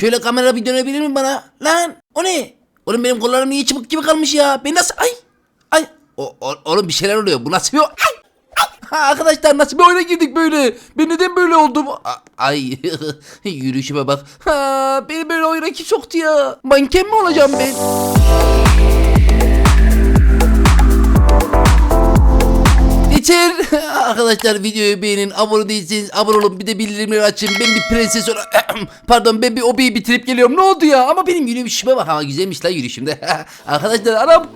Şöyle kamera bir dönebilir mi bana? Lan o ne? Oğlum benim kollarım niye çubuk gibi kalmış ya? Ben nasıl? Ay! Ay! O, o- oğlum bir şeyler oluyor. Bu nasıl bir... Ay! Ha, arkadaşlar nasıl bir oyuna girdik böyle? Ben neden böyle oldum? A- Ay yürüyüşüme bak. Ha, beni böyle oyuna kim soktu ya? Manken mi olacağım ben? Yeter. Arkadaşlar videoyu beğenin. Abone değilseniz abone olun. Bir de bildirimleri açın. Ben bir prenses olarak... Pardon ben bir obiyi bitirip geliyorum. Ne oldu ya? Ama benim yürüyüşüme bak. Ha güzelmiş lan yürüyüşümde. arkadaşlar anam.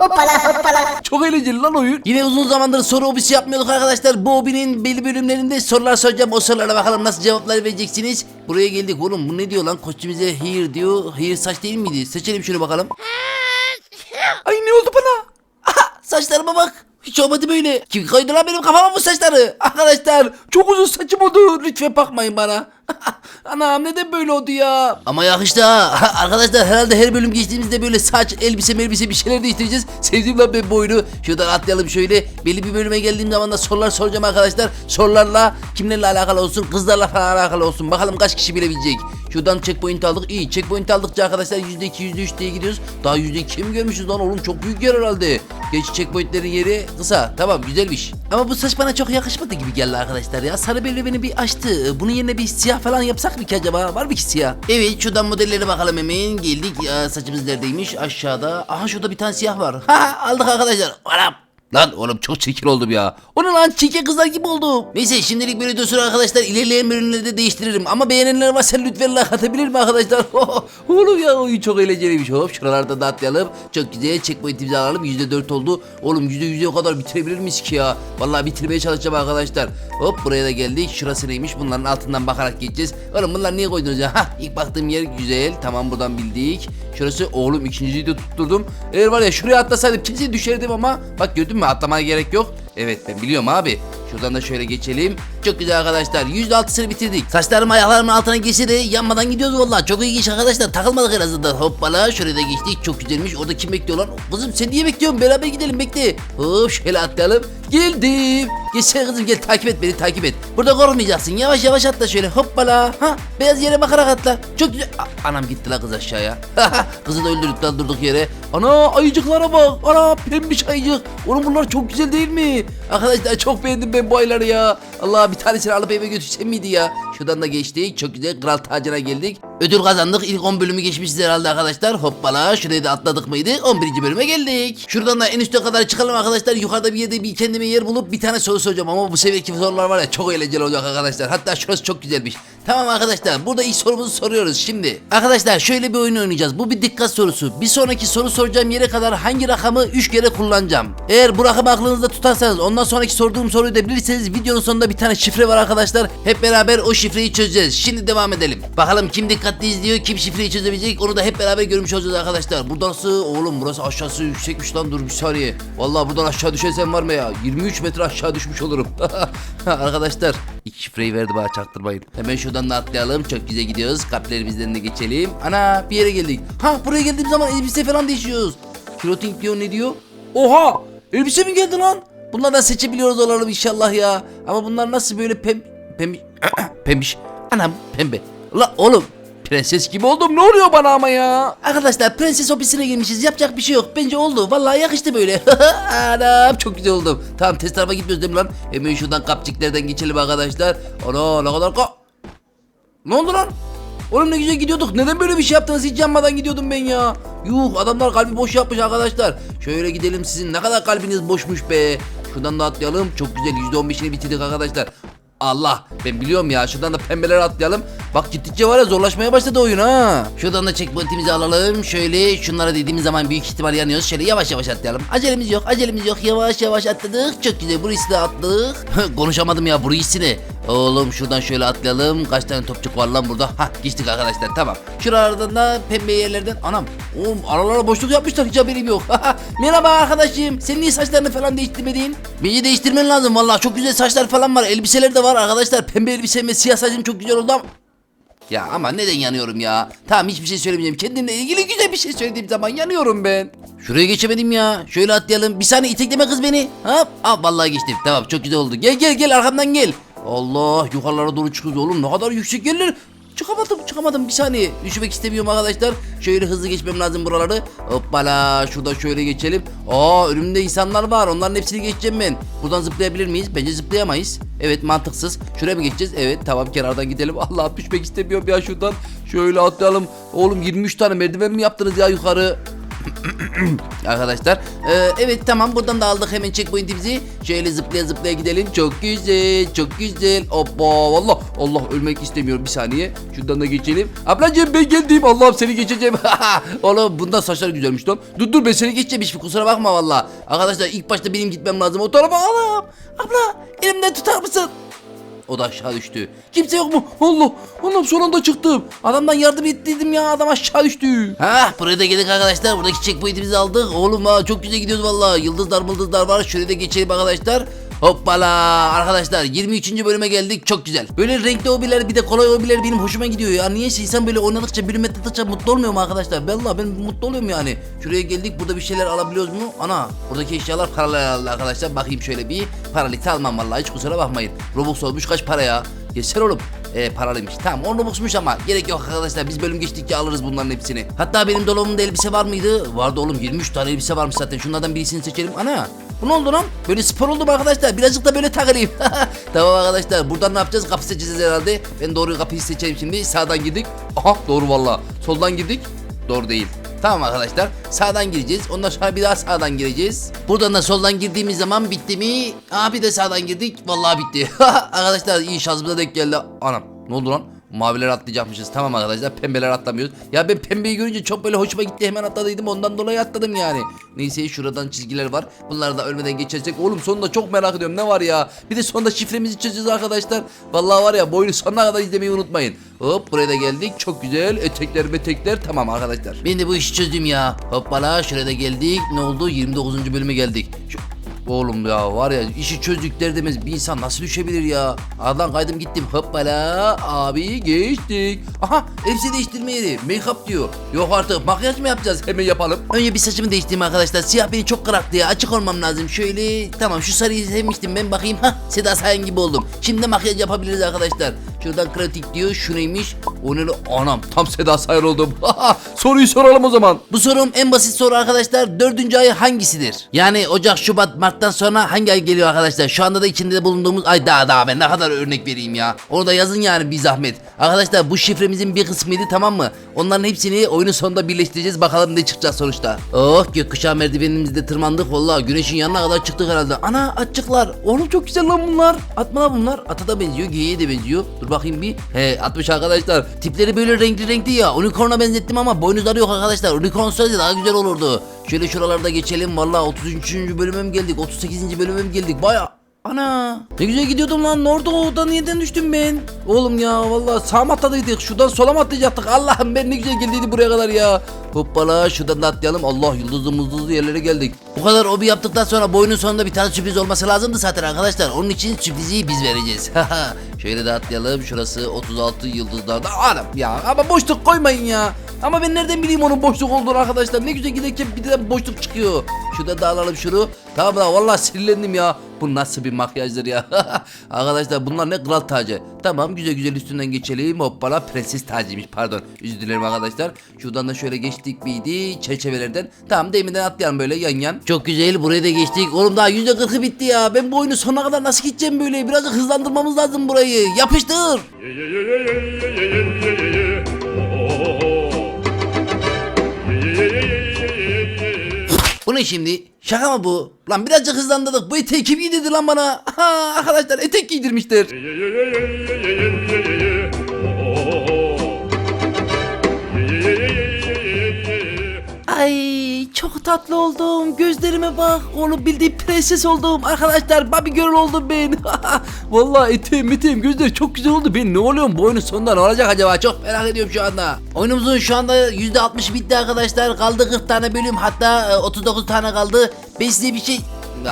Çok eğlenceli lan oyun. Yine uzun zamandır soru obisi yapmıyorduk arkadaşlar. Bu obinin belli bölümlerinde sorular soracağım. O sorulara bakalım nasıl cevaplar vereceksiniz. Buraya geldik oğlum. Bu ne diyor lan? Kostümüze here diyor. Here saç değil miydi? Seçelim şunu bakalım. Ay ne oldu bana? Aha, saçlarıma bak. Hiç olmadı böyle. Kim koydu lan benim kafama bu saçları? Arkadaşlar çok uzun saçım oldu. Lütfen bakmayın bana. Anam neden böyle oldu ya? Ama yakıştı ha. Arkadaşlar herhalde her bölüm geçtiğimizde böyle saç, elbise, melbise bir şeyler değiştireceğiz. Sevdim lan ben bu. Şuradan atlayalım şöyle. Belli bir bölüme geldiğim zaman da sorular soracağım arkadaşlar. Sorularla kimlerle alakalı olsun? Kızlarla falan alakalı olsun. Bakalım kaç kişi bilebilecek. Şuradan checkpoint aldık. İyi checkpoint aldıkça arkadaşlar %2 %3 diye gidiyoruz. Daha %2 mi görmüşüz lan oğlum çok büyük yer herhalde. Geç checkpointlerin yeri kısa. Tamam güzelmiş. Ama bu saç bana çok yakışmadı gibi geldi arkadaşlar ya. Sarı belli beni bir açtı. Bunun yerine bir siyah falan yapsak mı ki acaba? Var mı ki siyah? Evet şuradan modellere bakalım hemen. Geldik. Ya, saçımız neredeymiş? Aşağıda. Aha şurada bir tane siyah var. Ha aldık arkadaşlar. Anam. Lan oğlum çok çirkin oldum ya. O lan çirkin kızlar gibi oldum. Neyse şimdilik böyle dursun arkadaşlar. İlerleyen bölümlerde de değiştiririm. Ama beğenenler varsa lütfen like atabilir mi arkadaşlar? oğlum ya oyun çok eğlenceliymiş. Hop şuralarda da atlayalım. Çok güzel checkpointimizi alalım. %4 oldu. Oğlum %100'e o kadar bitirebilir miyiz ki ya? Vallahi bitirmeye çalışacağım arkadaşlar. Hop buraya da geldik. Şurası neymiş? Bunların altından bakarak geçeceğiz. Oğlum bunlar niye koydunuz ya? Hah ilk baktığım yer güzel. Tamam buradan bildik. Şurası oğlum ikinciyi de tutturdum. Eğer var ya şuraya atlasaydım kesin düşerdim ama bak gördün mü atlamaya gerek yok. Evet ben biliyorum abi. Şuradan da şöyle geçelim. Çok güzel arkadaşlar. %6'sını bitirdik. Saçlarım ayaklarımın altına geçti de yanmadan gidiyoruz vallahi. Çok ilginç arkadaşlar. Takılmadık en azından. Hoppala şuraya da geçtik. Çok güzelmiş. Orada kim bekliyor lan? Kızım sen niye bekliyorsun? Beraber gidelim bekle. Hop şöyle atlayalım. Geldim. Geçsene kızım gel takip et beni takip et. Burada korkmayacaksın. Yavaş yavaş atla şöyle. Hoppala. Ha beyaz yere bakarak atla. Çok güzel. A- Anam gitti la kız aşağıya. Kızı da öldürdük lan durduk yere. Ana ayıcıklara bak. Ana pembiş ayıcık. Oğlum bunlar çok güzel değil mi? Arkadaşlar çok beğendim ben bu ayıları ya. Allah bir tanesini alıp eve götürsem miydi ya? Şuradan da geçtik. Çok güzel kral tacına geldik. Ödül kazandık. İlk 10 bölümü geçmişiz herhalde arkadaşlar. Hoppala şurayı da atladık mıydı? 11. bölüme geldik. Şuradan da en üste kadar çıkalım arkadaşlar. Yukarıda bir yerde bir kendime yer bulup bir tane soru soracağım. Ama bu seferki sorular var ya çok eğlenceli olacak arkadaşlar. Hatta şurası çok güzelmiş. Tamam arkadaşlar burada ilk sorumuzu soruyoruz şimdi. Arkadaşlar şöyle bir oyun oynayacağız. Bu bir dikkat sorusu. Bir sonraki soru soracağım yere kadar hangi rakamı 3 kere kullanacağım. Eğer bu rakamı aklınızda tutarsanız ondan sonraki sorduğum soruyu da bilirseniz videonun sonunda bir tane şifre var arkadaşlar. Hep beraber o şifreyi çözeceğiz. Şimdi devam edelim. Bakalım kim dikkatli izliyor, kim şifreyi çözebilecek onu da hep beraber görmüş olacağız arkadaşlar. Burası oğlum burası aşağısı yüksekmiş lan dur bir saniye. Vallahi buradan aşağı düşersem var mı ya? 23 metre aşağı düşmüş olurum. arkadaşlar ilk şifreyi verdi bana çaktırmayın. Hemen şuradan da atlayalım. Çok güzel gidiyoruz. Kalplerimizden de geçelim. Ana bir yere geldik. Ha buraya geldiğim zaman elbise falan değişiyoruz. Kiloting diyor ne diyor? Oha! Elbise mi geldi lan? Bunlardan seçebiliyoruz olalım inşallah ya. Ama bunlar nasıl böyle pem... Pem... Pembiş. Anam pembe. La oğlum Prenses gibi oldum ne oluyor bana ama ya? Arkadaşlar prenses ofisine girmişiz yapacak bir şey yok bence oldu vallahi yakıştı böyle Anam çok güzel oldum Tamam test tarafa gitmiyoruz değil mi lan? Hemen şuradan kapçiklerden geçelim arkadaşlar Ana ne kadar ka... Ne oldu lan? Oğlum ne güzel gidiyorduk. Neden böyle bir şey yaptınız? Hiç yanmadan gidiyordum ben ya. Yuh adamlar kalbi boş yapmış arkadaşlar. Şöyle gidelim sizin ne kadar kalbiniz boşmuş be. Şuradan da atlayalım. Çok güzel %15'ini bitirdik arkadaşlar. Allah ben biliyorum ya şuradan da pembeler atlayalım. Bak gittikçe var ya zorlaşmaya başladı oyun ha. Şuradan da checkpointimizi alalım. Şöyle şunlara dediğimiz zaman büyük ihtimal yanıyoruz. Şöyle yavaş yavaş atlayalım. Acelemiz yok acelemiz yok. Yavaş yavaş atladık. Çok güzel burası da atladık. Konuşamadım ya burası ne? Oğlum şuradan şöyle atlayalım. Kaç tane topçuk var lan burada? Hah geçtik arkadaşlar tamam. Şuralardan da pembe yerlerden. Anam oğlum aralara boşluk yapmışlar hiç haberim yok. Merhaba arkadaşım. Sen niye saçlarını falan değiştirmedin? Beni değiştirmen lazım vallahi çok güzel saçlar falan var. Elbiseler de var arkadaşlar. Pembe elbise ve siyah saçım çok güzel oldu ama. Ya ama neden yanıyorum ya? Tamam hiçbir şey söylemeyeceğim. Kendimle ilgili güzel bir şey söylediğim zaman yanıyorum ben. Şuraya geçemedim ya. Şöyle atlayalım. Bir saniye itekleme kız beni. Hop. Aa vallahi geçtim. Tamam çok güzel oldu. Gel gel gel arkamdan gel. Allah yukarılara doğru çıkıyoruz oğlum. Ne kadar yüksek yerler. Çıkamadım çıkamadım bir saniye. Düşmek istemiyorum arkadaşlar. Şöyle hızlı geçmem lazım buraları. Hoppala şurada şöyle geçelim. Aa önümde insanlar var onların hepsini geçeceğim ben. Buradan zıplayabilir miyiz? Bence zıplayamayız. Evet mantıksız. Şuraya mı geçeceğiz? Evet tamam kenardan gidelim. Allah düşmek istemiyorum ya şuradan. Şöyle atlayalım. Oğlum 23 tane merdiven mi yaptınız ya yukarı? Arkadaşlar ee, evet tamam buradan da aldık hemen checkpointimizi. Şöyle zıplaya zıplaya gidelim. Çok güzel çok güzel. Hoppa Allah Allah ölmek istemiyorum. Bir saniye şuradan da geçelim. Ablacığım ben geldim. Allah'ım seni geçeceğim. Oğlum bundan saçlar güzelmiş lan. Dur dur ben seni geçeceğim. Hiç kusura bakma valla arkadaşlar ilk başta benim gitmem lazım. O tarafa Allah'ım abla elimden tutar mısın o da aşağı düştü. Kimse yok mu? Allah! Allah'ım son anda çıktım. Adamdan yardım ettiydim ya. Adam aşağı düştü. Ha, buraya da geldik arkadaşlar. Buradaki checkpoint'imizi aldık. Oğlum ha çok güzel gidiyoruz valla. Yıldızlar mıldızlar var. Şöyle de geçelim arkadaşlar. Hoppala arkadaşlar 23. bölüme geldik çok güzel. Böyle renkli hobiler bir de kolay hobiler benim hoşuma gidiyor ya. Niye insan böyle oynadıkça bölüm atladıkça mutlu olmuyor mu arkadaşlar? Vallahi ben mutlu oluyorum yani. Şuraya geldik burada bir şeyler alabiliyoruz mu? Ana buradaki eşyalar paralı arkadaşlar. Bakayım şöyle bir paralık almam vallahi hiç kusura bakmayın. Robux olmuş kaç para ya? Yeter oğlum. E, paralıymış. Tamam 10 Robux'muş ama gerek yok arkadaşlar. Biz bölüm geçtikçe alırız bunların hepsini. Hatta benim dolabımda elbise var mıydı? Vardı oğlum 23 tane elbise varmış zaten. Şunlardan birisini seçelim. Ana ne oldu lan? Böyle spor oldum arkadaşlar. Birazcık da böyle takılayım. tamam arkadaşlar. Buradan ne yapacağız? Kapı seçeceğiz herhalde. Ben doğru kapıyı seçelim şimdi. Sağdan girdik. Aha doğru valla. Soldan girdik. Doğru değil. Tamam arkadaşlar. Sağdan gireceğiz. Ondan sonra bir daha sağdan gireceğiz. Buradan da soldan girdiğimiz zaman bitti mi? Aa bir de sağdan girdik. Vallahi bitti. arkadaşlar iyi şansımıza denk geldi. Anam ne oldu lan? Maviler atlayacakmışız. Tamam arkadaşlar pembeler atlamıyoruz. Ya ben pembeyi görünce çok böyle hoşuma gitti. Hemen atladıydım. Ondan dolayı atladım yani. Neyse şuradan çizgiler var. Bunları da ölmeden geçecek. Oğlum sonunda çok merak ediyorum. Ne var ya? Bir de sonunda şifremizi çözeceğiz arkadaşlar. Vallahi var ya boyunu sonuna kadar izlemeyi unutmayın. Hop buraya da geldik. Çok güzel. Etekler metekler. Tamam arkadaşlar. Ben de bu işi çözdüm ya. Hoppala şuraya da geldik. Ne oldu? 29. bölüme geldik. Şu Oğlum ya var ya işi çözdük der demez bir insan nasıl düşebilir ya? Aradan kaydım gittim hoppala abi geçtik. Aha elbise değiştirme yeri make-up diyor. Yok artık makyaj mı yapacağız hemen yapalım. Önce bir saçımı değiştireyim arkadaşlar siyah beni çok kıraktı ya açık olmam lazım. Şöyle tamam şu sarıyı sevmiştim ben bakayım. ha Seda Sayan gibi oldum. Şimdi makyaj yapabiliriz arkadaşlar. Şuradan kritik diyor şu neymiş? O ne? Anam tam Seda Sayan oldum. Soruyu soralım o zaman. Bu sorum en basit soru arkadaşlar. Dördüncü ay hangisidir? Yani Ocak, Şubat, Mart'tan sonra hangi ay geliyor arkadaşlar? Şu anda da içinde de bulunduğumuz ay daha daha ben ne kadar örnek vereyim ya. Onu da yazın yani bir zahmet. Arkadaşlar bu şifremizin bir kısmıydı tamam mı? Onların hepsini oyunun sonunda birleştireceğiz. Bakalım ne çıkacak sonuçta. Oh gökkuşağı merdivenimizde tırmandık. Vallahi güneşin yanına kadar çıktık herhalde. Ana atçıklar. Oğlum çok güzel lan bunlar. Atma bunlar. Ata da benziyor. Geyiğe de benziyor. Dur bakayım bir. He atmış arkadaşlar. Tipleri böyle renkli renkli ya. Unicorn'a benzettim ama boynuzları yok arkadaşlar. Unicorn olsaydı daha güzel olurdu. Şöyle şuralarda geçelim. Vallahi 33. bölüme mi geldik? 38. bölüme mi geldik? Baya Ana. Ne güzel gidiyordum lan. Orada oradan neden düştüm ben. Oğlum ya vallahi sağ mı atladıydık. Şuradan sola mı atlayacaktık? Allah'ım ben ne güzel geldiydi buraya kadar ya. Hoppala şuradan da atlayalım. Allah yıldızlı mıldızlı yerlere geldik. Bu kadar obi yaptıktan sonra boyunun sonunda bir tane sürpriz olması lazımdı zaten arkadaşlar. Onun için sürprizi biz vereceğiz. Şöyle de atlayalım. Şurası 36 yıldızlarda Anam ya ama boşluk koymayın ya. Ama ben nereden bileyim onun boşluk olduğunu arkadaşlar. Ne güzel giderken bir de boşluk çıkıyor. Şurada da alalım şunu. Tamam da vallahi sinirlendim ya. Bu nasıl bir makyajdır ya. arkadaşlar bunlar ne kral tacı. Tamam güzel güzel üstünden geçelim. Hoppala prenses tacıymış pardon. Özür dilerim arkadaşlar. Şuradan da şöyle geçtik miydi çerçevelerden. Tamam deminden atlayalım böyle yan yan. Çok güzel buraya da geçtik. Oğlum daha %40'ı bitti ya. Ben bu oyunu sonuna kadar nasıl gideceğim böyle? Birazcık hızlandırmamız lazım burayı. Yapıştır. Ne şimdi? Şaka mı bu? Lan birazcık hızlandırdık. Bu eteği kim giydirdi lan bana? Ha, arkadaşlar etek giydirmişler. Ay çok tatlı oldum. Gözlerime bak. Onu bildiğim prenses oldum. Arkadaşlar Barbie Girl oldum ben. Vallahi eteğim eteğim gözleri çok güzel oldu. Ben ne oluyorum bu oyunun sonunda ne olacak acaba? Çok merak ediyorum şu anda. Oyunumuzun şu anda %60 bitti arkadaşlar. Kaldı 40 tane bölüm hatta e, 39 tane kaldı. Ben size bir şey...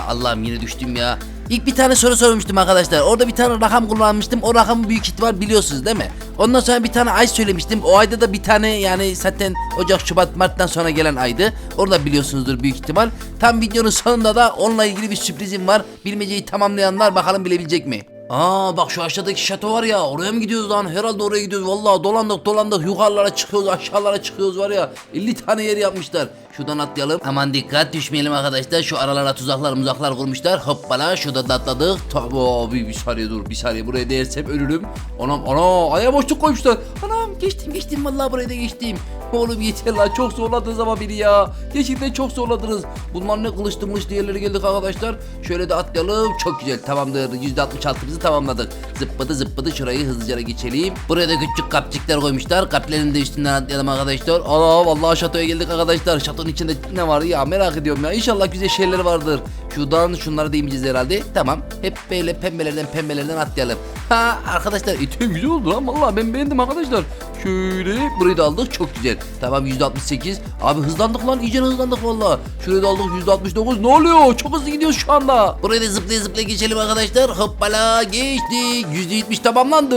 Allah'ım yine düştüm ya. İlk bir tane soru sormuştum arkadaşlar. Orada bir tane rakam kullanmıştım. O rakamı büyük ihtimal biliyorsunuz değil mi? Ondan sonra bir tane ay söylemiştim. O ayda da bir tane yani zaten Ocak, Şubat, Mart'tan sonra gelen aydı. Orada biliyorsunuzdur büyük ihtimal. Tam videonun sonunda da onunla ilgili bir sürprizim var. Bilmeceyi tamamlayanlar bakalım bilebilecek mi? Aa bak şu aşağıdaki şato var ya oraya mı gidiyoruz lan? Herhalde oraya gidiyoruz. Vallahi dolandık dolandık yukarılara çıkıyoruz aşağılara çıkıyoruz var ya. 50 tane yer yapmışlar. Şuradan atlayalım. Aman dikkat düşmeyelim arkadaşlar. Şu aralara tuzaklar muzaklar kurmuşlar. Hoppala şurada da atladık. Tabii abi bir saniye dur bir saniye buraya değersem ölürüm. Anam ana aya boşluk koymuşlar. Anam geçtim geçtim vallahi buraya da geçtim. Oğlum yeter lan çok zorladınız ama beni ya. Gerçekten çok zorladınız. Bunlar ne kılıçlı mılıçlı yerlere geldik arkadaşlar. Şöyle de atlayalım. Çok güzel tamamdır. %66'mızı tamamladık. Zıppıdı zıppıdı şurayı hızlıca geçelim. Buraya da küçük kapçıklar koymuşlar. Kaplerin de üstünden atlayalım arkadaşlar. Aa vallahi şatoya geldik arkadaşlar. Şatonun içinde ne var ya merak ediyorum ya. İnşallah güzel şeyler vardır. Şuradan şunları değmeyeceğiz herhalde. Tamam. Hep böyle pembelerden pembelerden atlayalım. Ha arkadaşlar item güzel oldu lan. Vallahi ben beğendim arkadaşlar. Şöyle burayı da aldık çok güzel. Tamam %68. Abi hızlandık lan iyice hızlandık valla. Şurayı da aldık %69. Ne oluyor? Çok hızlı gidiyoruz şu anda. Burayı da zıplaya zıplaya geçelim arkadaşlar. Hoppala geçtik. %70 tamamlandı.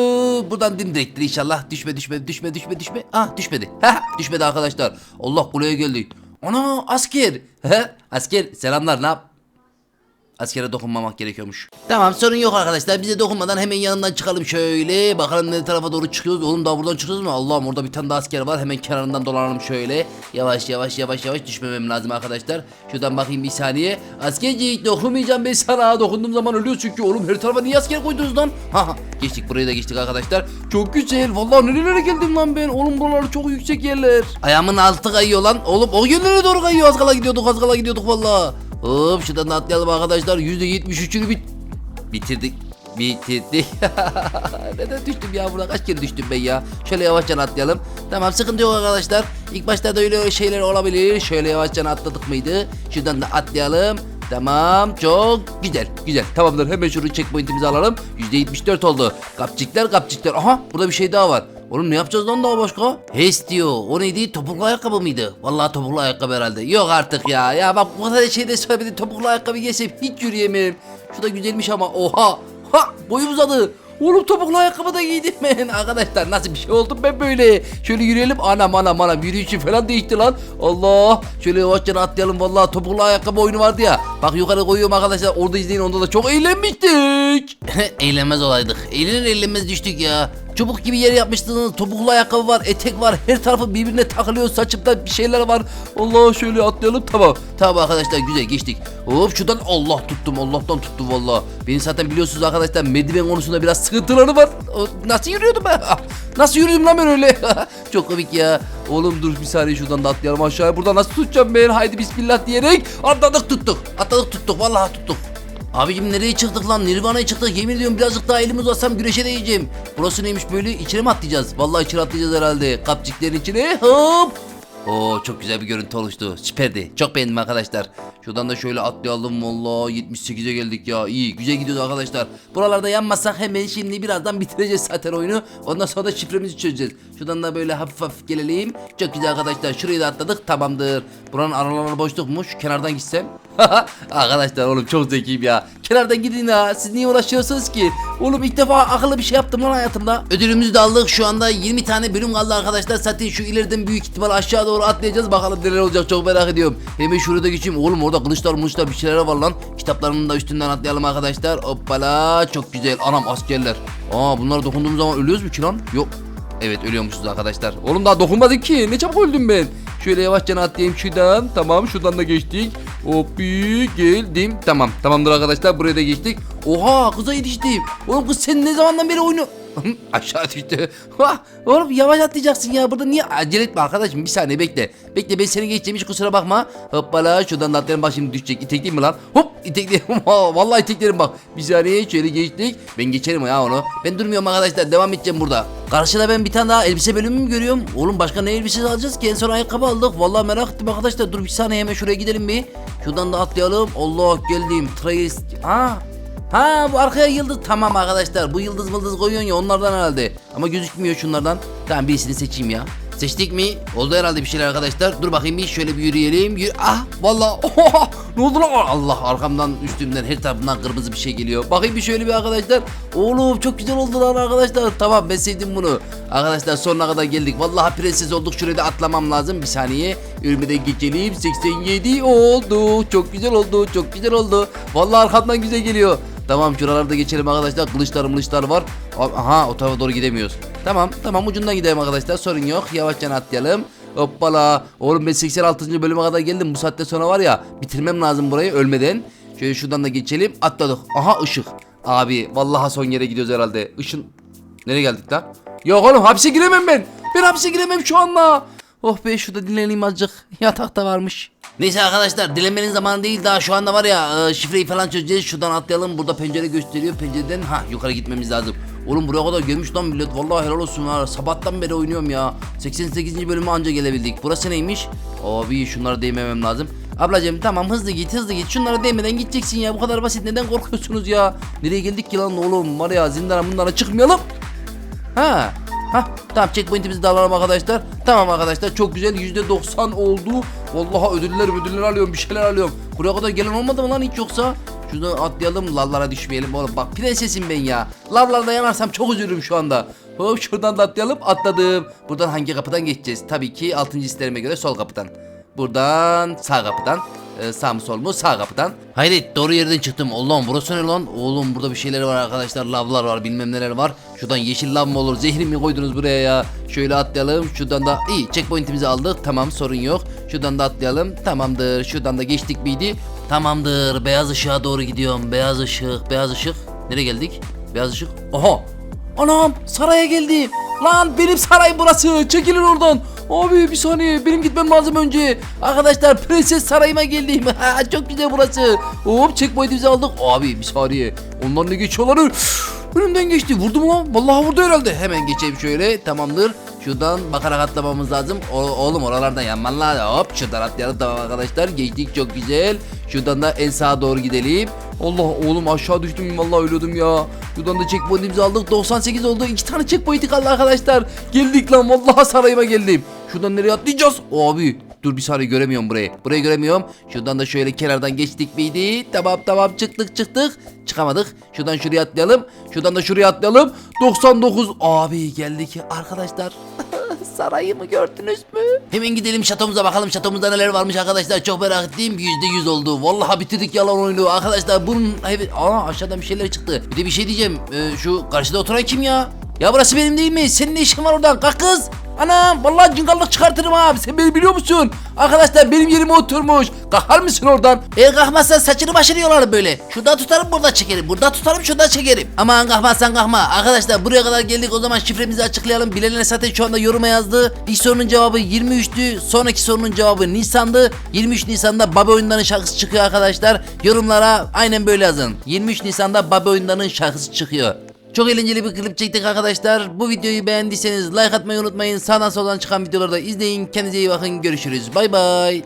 Buradan dimdiktir inşallah. Düşme düşme düşme düşme düşme. Ah düşmedi. Heh, düşmedi arkadaşlar. Allah kuleye geldik. Ana asker. He, asker selamlar ne yap? Askere dokunmamak gerekiyormuş. Tamam sorun yok arkadaşlar. Bize dokunmadan hemen yanından çıkalım şöyle. Bakalım ne tarafa doğru çıkıyoruz. Oğlum daha buradan çıkıyoruz mu? Allah'ım orada bir tane daha asker var. Hemen kenarından dolanalım şöyle. Yavaş yavaş yavaş yavaş düşmemem lazım arkadaşlar. Şuradan bakayım bir saniye. Askercik dokunmayacağım ben sana. Dokunduğum zaman ölüyor çünkü. Oğlum her tarafa niye asker koydunuz lan? Ha. Geçtik buraya da geçtik arkadaşlar. Çok güzel. Vallahi nerelere geldim lan ben. Oğlum buralar çok yüksek yerler. Ayağımın altı kayıyor lan. Oğlum o yerlere doğru kayıyor. Az kala gidiyorduk az kala gidiyorduk vallahi. Hop şuradan da atlayalım arkadaşlar. %73'ünü bit bitirdik. Bitirdik. Neden düştüm ya burada kaç kere düştüm ben ya. Şöyle yavaşça atlayalım. Tamam sıkıntı yok arkadaşlar. İlk başta da öyle şeyler olabilir. Şöyle yavaşça atladık mıydı? Şuradan da atlayalım. Tamam çok güzel güzel tamamdır hemen şunu checkpointimizi alalım %74 oldu kapçikler kapçikler aha burada bir şey daha var Oğlum ne yapacağız lan daha başka? HES diyor. O neydi? Topuklu ayakkabı mıydı? Vallahi topuklu ayakkabı herhalde. Yok artık ya. Ya bak bu kadar şeyde söyledi. Topuklu ayakkabı giysem hiç yürüyemem. Şu da güzelmiş ama. Oha. Ha boyum uzadı. Oğlum topuklu ayakkabı da giydim ben. Arkadaşlar nasıl bir şey oldum ben böyle. Şöyle yürüyelim. Anam anam anam. Yürüyüşü falan değişti lan. Allah. Şöyle yavaşça atlayalım. Vallahi topuklu ayakkabı oyunu vardı ya. Bak yukarı koyuyorum arkadaşlar. Orada izleyin. Onda da çok eğlenmiştik. Eğlenmez olaydık. Eğlenir eğlenmez düştük ya. Çubuk gibi yer yapmıştınız. Topuklu ayakkabı var, etek var. Her tarafı birbirine takılıyor. Saçımda bir şeyler var. Allah şöyle atlayalım. Tamam. Tamam arkadaşlar güzel geçtik. Hop şuradan Allah tuttum. Allah'tan tuttum valla. Benim zaten biliyorsunuz arkadaşlar merdiven konusunda biraz sıkıntıları var. Nasıl yürüyordum ben? Ah, Nasıl yürüdüm lan ben öyle? Çok komik ya. Oğlum dur bir saniye şuradan da atlayalım aşağıya. Burada nasıl tutacağım ben? Haydi bismillah diyerek atladık tuttuk. Atladık tuttuk. Vallahi tuttuk. Abicim nereye çıktık lan? Nirvana'ya çıktık. Yemin ediyorum birazcık daha elimi uzatsam güreşe değeceğim. Burası neymiş böyle? İçine mi atlayacağız? Vallahi içine atlayacağız herhalde. Kapçiklerin içine. Hop. Oo çok güzel bir görüntü oluştu. Süperdi. Çok beğendim arkadaşlar. Şuradan da şöyle atlayalım valla 78'e geldik ya. İyi güzel gidiyoruz arkadaşlar. Buralarda yanmazsak hemen şimdi birazdan bitireceğiz zaten oyunu. Ondan sonra da şifremizi çözeceğiz. Şuradan da böyle hafif hafif gelelim. Çok güzel arkadaşlar. Şurayı da atladık. Tamamdır. Buranın aralarına boşluk mu? Şu kenardan gitsem. arkadaşlar oğlum çok zekiyim ya. Kenardan gidin ya. Siz niye uğraşıyorsunuz ki? Oğlum ilk defa akıllı bir şey yaptım lan hayatımda. Ödülümüzü de aldık. Şu anda 20 tane bölüm kaldı arkadaşlar. Zaten şu ileriden büyük ihtimal aşağı doğru atlayacağız. Bakalım neler olacak çok merak ediyorum. Hemen şurada geçeyim. Oğlum orada kılıçlar mılıçlar bir şeyler var lan. Kitaplarının da üstünden atlayalım arkadaşlar. Hoppala çok güzel. Anam askerler. Aa bunlara dokunduğum zaman ölüyoruz mu ki lan? Yok. Evet ölüyormuşuz arkadaşlar. Oğlum daha dokunmadık ki. Ne çabuk öldüm ben. Şöyle yavaşça atlayayım şuradan. Tamam şuradan da geçtik. Hoppi geldim. Tamam tamamdır arkadaşlar buraya da geçtik. Oha kıza yetiştim. Oğlum kız sen ne zamandan beri oyunu... Aşağı düştü. Oğlum yavaş atlayacaksın ya. Burada niye acele etme arkadaşım. Bir saniye bekle. Bekle ben seni geçeceğim hiç kusura bakma. Hoppala şuradan da atlayalım bak şimdi düşecek. İtekleyeyim mi lan? Hop iteklerim. Vallahi iteklerim bak. Bir saniye şöyle geçtik. Ben geçerim ya onu. Ben durmuyorum arkadaşlar. Devam edeceğim burada. Karşıda ben bir tane daha elbise bölümü mü görüyorum? Oğlum başka ne elbise alacağız ki? En son ayakkabı aldık. Vallahi merak ettim arkadaşlar. Dur bir saniye hemen şuraya gidelim bir. Şuradan da atlayalım. Allah geldim. Trace. Ha Ha bu arkaya yıldız tamam arkadaşlar bu yıldız mıldız koyuyorsun ya onlardan herhalde ama gözükmüyor şunlardan tamam birisini seçeyim ya Seçtik mi? Oldu herhalde bir şeyler arkadaşlar. Dur bakayım bir şöyle bir yürüyelim. Yürü. Ah vallahi oha, ne oldu lan? Allah arkamdan üstümden her tarafından kırmızı bir şey geliyor. Bakayım bir şöyle bir arkadaşlar. Oğlum çok güzel oldu lan arkadaşlar. Tamam ben sevdim bunu. Arkadaşlar sonuna kadar geldik. Vallahi prenses olduk. Şuraya da atlamam lazım. Bir saniye. Ölmeden geçelim. 87 oldu. Çok güzel oldu. Çok güzel oldu. Vallahi arkamdan güzel geliyor. Tamam şuralarda geçelim arkadaşlar. Kılıçlar mılıçlar var. Aha o tarafa doğru gidemiyoruz. Tamam tamam ucundan gidelim arkadaşlar. Sorun yok. Yavaşça atlayalım. Hoppala. Oğlum ben 86. bölüme kadar geldim. Bu saatte sonra var ya bitirmem lazım burayı ölmeden. Şöyle şuradan da geçelim. Atladık. Aha ışık. Abi vallahi son yere gidiyoruz herhalde. Işın Nereye geldik lan? Yok oğlum hapse giremem ben. Ben hapse giremem şu anda. Oh be şurada dinleneyim azıcık. Yatakta varmış. Neyse arkadaşlar dilenmenin zamanı değil daha şu anda var ya e, şifreyi falan çözeceğiz. Şuradan atlayalım. Burada pencere gösteriyor. Pencereden ha yukarı gitmemiz lazım. Oğlum buraya kadar gelmiş lan millet. Vallahi helal olsun ha. Sabahtan beri oynuyorum ya. 88. bölüme anca gelebildik. Burası neymiş? Abi şunlara değmemem lazım. Ablacığım tamam hızlı git hızlı git. Şunlara değmeden gideceksin ya. Bu kadar basit. Neden korkuyorsunuz ya? Nereye geldik ki lan oğlum? Var ya zindana bunlara çıkmayalım. Ha. Ha tamam checkpoint'imizi de alalım arkadaşlar. Tamam arkadaşlar çok güzel %90 oldu. Vallahi ödüller ödüller alıyorum bir şeyler alıyorum. Buraya kadar gelen olmadı mı lan hiç yoksa? Şuradan atlayalım lavlara düşmeyelim oğlum. Bak prensesim ben ya. Lavlarda yanarsam çok üzülürüm şu anda. Hop şuradan da atlayalım atladım. Buradan hangi kapıdan geçeceğiz? Tabii ki 6. isterime göre sol kapıdan. Buradan sağ kapıdan. Ee, sağ mı sol mu? Sağ kapıdan. Hayret doğru yerden çıktım. Allah'ım burası ne lan? Oğlum burada bir şeyler var arkadaşlar. Lavlar var bilmem neler var. Şuradan yeşil lav mı olur? Zehri mi koydunuz buraya ya? Şöyle atlayalım. Şuradan da iyi checkpoint'imizi aldık. Tamam sorun yok. Şuradan da atlayalım. Tamamdır. Şuradan da geçtik miydi? Tamamdır. Beyaz ışığa doğru gidiyorum. Beyaz ışık. Beyaz ışık. Nereye geldik? Beyaz ışık. Oha. Anam saraya geldim. Lan benim saray burası. Çekilin oradan. Abi bir saniye benim gitmem lazım önce. Arkadaşlar prenses sarayıma geldim. Çok güzel burası. Hop checkpoint'imizi aldık. Abi bir saniye. Onlar ne geçiyorlar? Önümden geçti. Vurdu mu lan? Vallahi vurdu herhalde. Hemen geçeyim şöyle. Tamamdır. Şuradan bakarak atlamamız lazım. O- oğlum oralardan yanman lazım. Hop şuradan atlayalım tamam arkadaşlar. Geçtik çok güzel. Şuradan da en sağa doğru gidelim. Allah oğlum aşağı düştüm vallahi ölüyordum ya. Şuradan da checkpoint'imizi aldık. 98 oldu. İki tane checkpoint'i kaldı arkadaşlar. Geldik lan vallahi sarayıma geldim. Şuradan nereye atlayacağız? Abi dur bir saniye göremiyorum burayı. Burayı göremiyorum. Şuradan da şöyle kenardan geçtik miydi? Tamam tamam çıktık çıktık. Çıkamadık. Şuradan şuraya atlayalım. Şuradan da şuraya atlayalım. 99. Abi geldik arkadaşlar. Sarayımı gördünüz mü? Hemen gidelim şatomuza bakalım şatomuzda neler varmış arkadaşlar. Çok merak ettiğim %100 oldu. Vallahi bitirdik yalan oyunu arkadaşlar. Bunun evet aa aşağıdan bir şeyler çıktı. Bir de bir şey diyeceğim. Ee, şu karşıda oturan kim ya? Ya burası benim değil mi? Senin ne işin var oradan? Kalk kız. Anam vallahi cingallık çıkartırım abi. Sen beni biliyor musun? Arkadaşlar benim yerime oturmuş. Kalkar mısın oradan? Eğer kalkmazsan saçını başını yolarım böyle. Şurada tutarım burada çekerim. Burada tutarım şurada çekerim. Aman kalkmazsan kalkma. Arkadaşlar buraya kadar geldik o zaman şifremizi açıklayalım. Bilenler zaten şu anda yoruma yazdı. İlk sorunun cevabı 23'tü. Sonraki sorunun cevabı Nisan'dı. 23 Nisan'da Baba Oyundan'ın şarkısı çıkıyor arkadaşlar. Yorumlara aynen böyle yazın. 23 Nisan'da Baba Oyundan'ın şarkısı çıkıyor. Çok eğlenceli bir klip çektik arkadaşlar. Bu videoyu beğendiyseniz like atmayı unutmayın. Sağdan soldan çıkan videoları da izleyin. Kendinize iyi bakın. Görüşürüz. Bay bay.